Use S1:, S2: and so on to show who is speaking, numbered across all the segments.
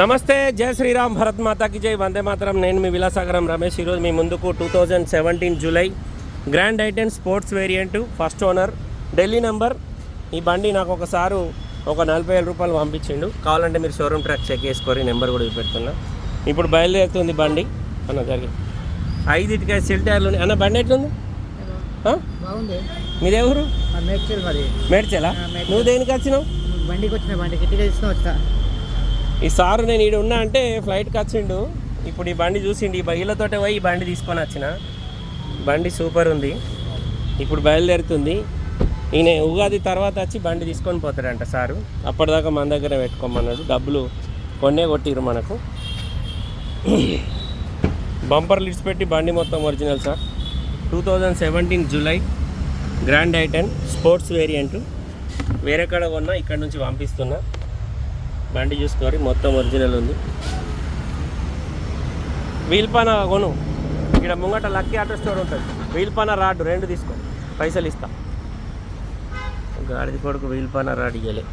S1: నమస్తే జై శ్రీరామ్ భరత్ మాతాకి జై. వందే మాతరం. నేను మీ విలాసాగరం రమేష్. ఈరోజు మీ ముందుకు two thousand seventeen July grand i ten sports variant first owner. Delhi number ఈ బండి నాకు ఒకసారి ఒక నలభై వేల రూపాయలు పంపించిండు. కావాలంటే మీరు షోరూమ్ ట్రాక్ చెక్ చేసుకొని నెంబర్ కూడా చూపెడుతున్నా. ఇప్పుడు బయలుదేరుతుంది బండి. అన్న జరిగి. ఐదింటికి సిల్ టైర్లు. అన్న బండి ఎట్లుంది? మీది ఎవరు?
S2: మా మేడ్చల్ మరి.
S1: మేడ్చలా. నువ్వు దేనికి వచ్చినావు?
S2: బండికి వచ్చిన బండికి ఇంటికి తీసుకుని వచ్చా.
S1: ఈ సారు నేను ఈడు ఉన్నా అంటే ఫ్లైట్కి వచ్చిండు. ఇప్పుడు ఈ బండి చూసిండు ఈ బయ్యలతోటే పోయి ఈ బండి తీసుకొని వచ్చిన. బండి సూపర్ ఉంది. ఇప్పుడు బయలుదేరుతుంది. ఈయన ఉగాది తర్వాత వచ్చి బండి తీసుకొని పోతాడంట సారు. అప్పటిదాకా మన దగ్గర పెట్టుకోమన్నాడు. డబ్బులు కొన్నే కొట్టిరు మనకు. బంపర్ లిడ్స్ పెట్టి బండి మొత్తం original sir. Two thousand seventeen July grand i ten sports variant. వేరే కాడ కొన్నా ఇక్కడ నుంచి పంపిస్తున్నా. బండి చూసుకోరి మొత్తం ఒరిజినల్ ఉంది వీల్పాన కొను ఇక్కడ ముంగట లక్కీ ఆటో స్టోర్ ఉంటుంది వీల్పాన రాడ్ రెండు తీసుకో పైసలు ఇస్తా గాడిది కొడుకు వీల్పాన రాడ్ ఇయ్యలే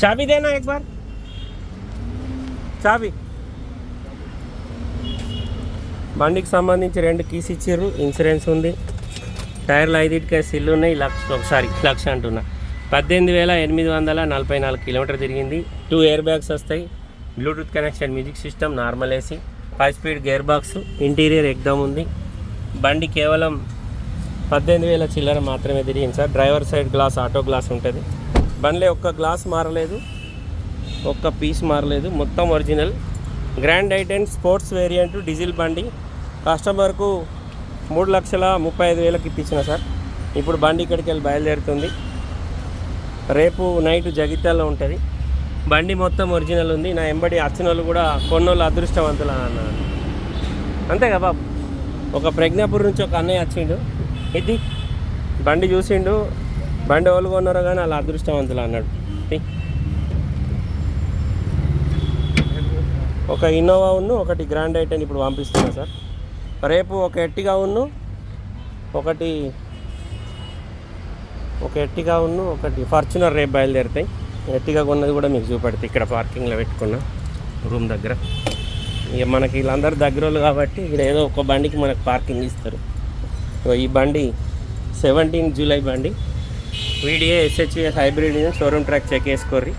S1: चाबी देना एक बार చాబీ బండికి సంబంధించి రెండు కీస్ ఇచ్చారు ఇన్సూరెన్స్ ఉంది. టైర్లు ఐదింటికి సిల్లు ఉన్నాయి లక్ష ఒకసారి లక్ష అంటున్నా. పద్దెనిమిది వేల ఎనిమిది వందల నలభై నాలుగు కిలోమీటర్ తిరిగింది. టూ ఎయిర్ బ్యాగ్స్ వస్తాయి. Bluetooth connection music system normal AC five speed gear box interior ఎగ్దాం ఉంది. బండి కేవలం పద్దెనిమిది వేల చిల్లర మాత్రమే తిరిగింది sir. Driver side glass auto glass ఉంటుంది. బండిలో ఒక్క గ్లాస్ మారలేదు. ఒక్క పీస్ మారలేదు. మొత్తం original grand i ten sports variant diesel బండి. కస్టమర్కు మూడు లక్షల ముప్పై ఐదు వేలకు ఇప్పించిన సార్. ఇప్పుడు బండి ఇక్కడికి వెళ్ళి బయలుదేరుతుంది. రేపు నైట్ జగిత్యాల్లో ఉంటుంది. బండి మొత్తం ఒరిజినల్ ఉంది. నా ఎంబడి వచ్చిన వాళ్ళు కూడా కొన్నోళ్ళు అదృష్టవంతులు అని అన్నారు. కదా బాబు? ఒక ప్రజ్ఞాపూర్ నుంచి ఒక అన్నయ్య వచ్చిండు. ఇది బండి చూసిండు. బండి ఎవరు కొన్నారో కానీ వాళ్ళు అదృష్టవంతులు అన్నాడు. ఒక ఇన్నోవా ఉన్ను ఒకటి గ్రాండ్ ఐటెన్ ఇప్పుడు పంపిస్తున్నా సార్. రేపు ఒక ఎట్టిగా ఉన్ను ఒకటి ఒక ఎట్టిగా ఉన్ను ఒకటి. ఫార్చునర్ రేపు బయలుదేరుతాయి. ఎట్టిగా కొన్నది కూడా మీకు చూపెడతాయి ఇక్కడ పార్కింగ్లో పెట్టుకున్న రూమ్ దగ్గర. ఇక మనకి వీళ్ళందరూ దగ్గర వాళ్ళు కాబట్టి ఇక్కడ ఏదో ఒక బండికి మనకు పార్కింగ్ ఇస్తారు. ఈ బండి సెవెంటీన్ జూలై బండి. Video SHS hybrid showroom track check చేసుకోర్రి.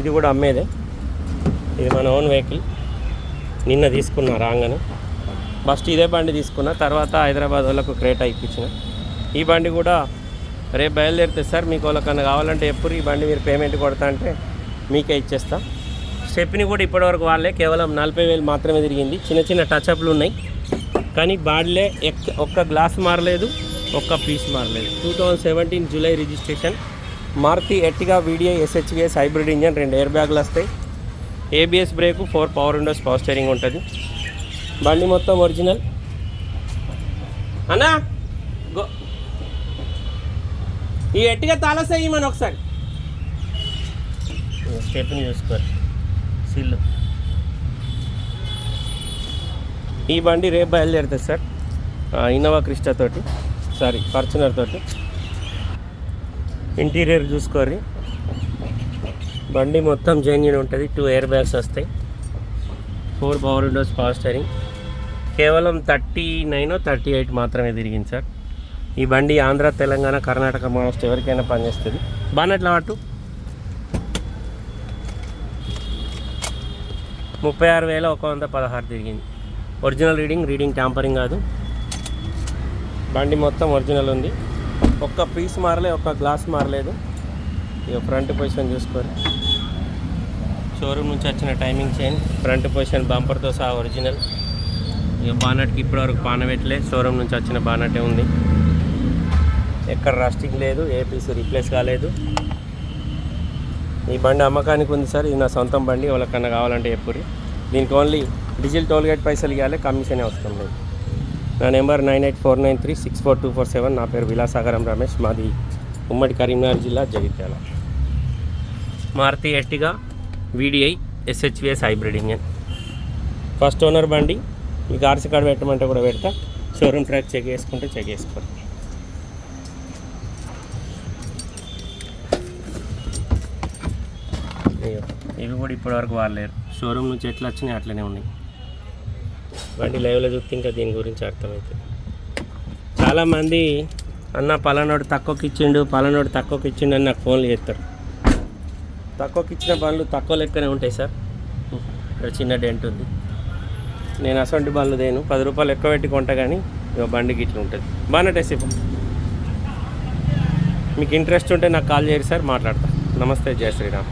S1: ఇది కూడా అమ్మేదే. ఇది మన ఓన్ వెహికల్. నిన్న తీసుకున్నా రాగానే. ఫస్ట్ ఇదే బండి తీసుకున్న తర్వాత హైదరాబాద్ వాళ్ళకు క్రేటా ఇప్పించిన. ఈ బండి కూడా రేపు బయలుదేరితే సార్ మీకు వాళ్ళకన్నా కావాలంటే ఎప్పుడు ఈ బండి మీరు పేమెంట్ కొడతా అంటే మీకే ఇచ్చేస్తా. స్టెప్ని కూడా ఇప్పటివరకు వాళ్ళే కేవలం నలభై వేలు మాత్రమే తిరిగింది. చిన్న చిన్న టచ్అప్లు ఉన్నాయి. కానీ బాడీలే ఎక్ ఒక్క గ్లాస్ మారలేదు ఒక్క పీస్ మారలేదు. Two thousand seventeen July registration. Maruti Ertiga VDI SHVS hybrid engine రెండు ఎయిర్ బ్యాగులు వస్తాయి. ABS brake four power windows power steering ఉంటుంది. బండి మొత్తం ఒరిజినల్. అన్నా గో. ఈ ఎట్టిగా తాళసేయి మన ఒకసారి. స్టెప్ని చూసుకోరు సిల్లు ఈ బండి రేపు బయలుదేరుతుంది సార్. ఇన్నోవా క్రిస్టా తోటి సారీ ఫార్చునర్ తోటి. ఇంటీరియర్ చూసుకోర్రి. బండి మొత్తం జెన్యున్ ఉంటుంది టూ ఎయిర్ బ్యాగ్స్ వస్తాయి. Four power windows power steering. కేవలం థర్టీ నైన్ థర్టీ ఎయిట్ మాత్రమే తిరిగింది సార్. ఈ బండి ఆంధ్ర తెలంగాణ కర్ణాటక మోస్ట్ ఎవరికైనా పనిచేస్తుంది. బాగా పట్టు ముప్పై ఆరు వేల ఒక వంద పదహారు తిరిగింది. ఒరిజినల్ రీడింగ్ రీడింగ్ ట్యాంపరింగ్ కాదు. బండి మొత్తం ఒరిజినల్ ఉంది. ఒక్క పీస్ మారలే ఒక్క గ్లాస్ మారలేదు. ఇక ఫ్రంట్ పొజిషన్ చూసుకోరు షోరూమ్ నుంచి వచ్చిన టైమింగ్ చైన్ ఫ్రంట్ పొజిషన్ బంపర్తో సహా ఒరిజినల్. ఇక బానట్కి ఇప్పటివరకు బాన పెట్టలే. షోరూమ్ నుంచి వచ్చిన బానటే ఉంది. ఎక్కడ రస్టింగ్ లేదు ఏ పీస్ రీప్లేస్ కాలేదు. ఈ బండి అమ్మకానికి ఉంది సార్. ఇది నా సొంతం బండి ఎవరికన్నా కావాలంటే ఎప్పుడు దీనికి ఓన్లీ డీజిల్ టోల్గేట్ పైసలు ఇవ్వాలి కమిషనే వస్తుంది నా number nine eight four nine three six four two four seven. నా పేరు విలాసాగరం రమేష్. మాది ఉమ్మడి కరీంనగర్ జిల్లా Jagtial. Maruti Ertiga VDI SHVS hybrid engine. First owner బండి మీకు ఆర్సీ కార్డు పెట్టమంటే కూడా పెడతా. షోరూమ్ ట్రాక్ చెక్ చేసుకుంటే చెక్ చేసుకోండి. ఇవి కూడా ఇప్పటివరకు వాడలేరు. షోరూమ్ నుంచి ఎట్లా వచ్చినాయి అట్లనే ఉన్నాయి. బండి లైవ్లో చూస్తే ఇంకా దీని గురించి అర్థమవుతుంది చాలామంది అన్న పలానోడు తక్కువకి ఇచ్చిండు పలానోడు తక్కువకి ఇచ్చిండు అని నాకు ఫోన్లు చేస్తారు. తక్కువకి ఇచ్చిన బండ్లు తక్కువ లెక్కనే ఉంటాయి సార్. ఇక్కడ చిన్న డెంట్ ఉంది. నేను అసొంటి బండ్లు తేను పది రూపాయలు ఎక్కువ పెట్టి కొంటా కానీ ఇక బండికి ఇట్లా ఉంటుంది. బాగా టెస్ట్ మీకు ఇంట్రెస్ట్ ఉంటే నాకు కాల్ చేయరు సార్ మాట్లాడతా. నమస్తే జయ శ్రీరామ్.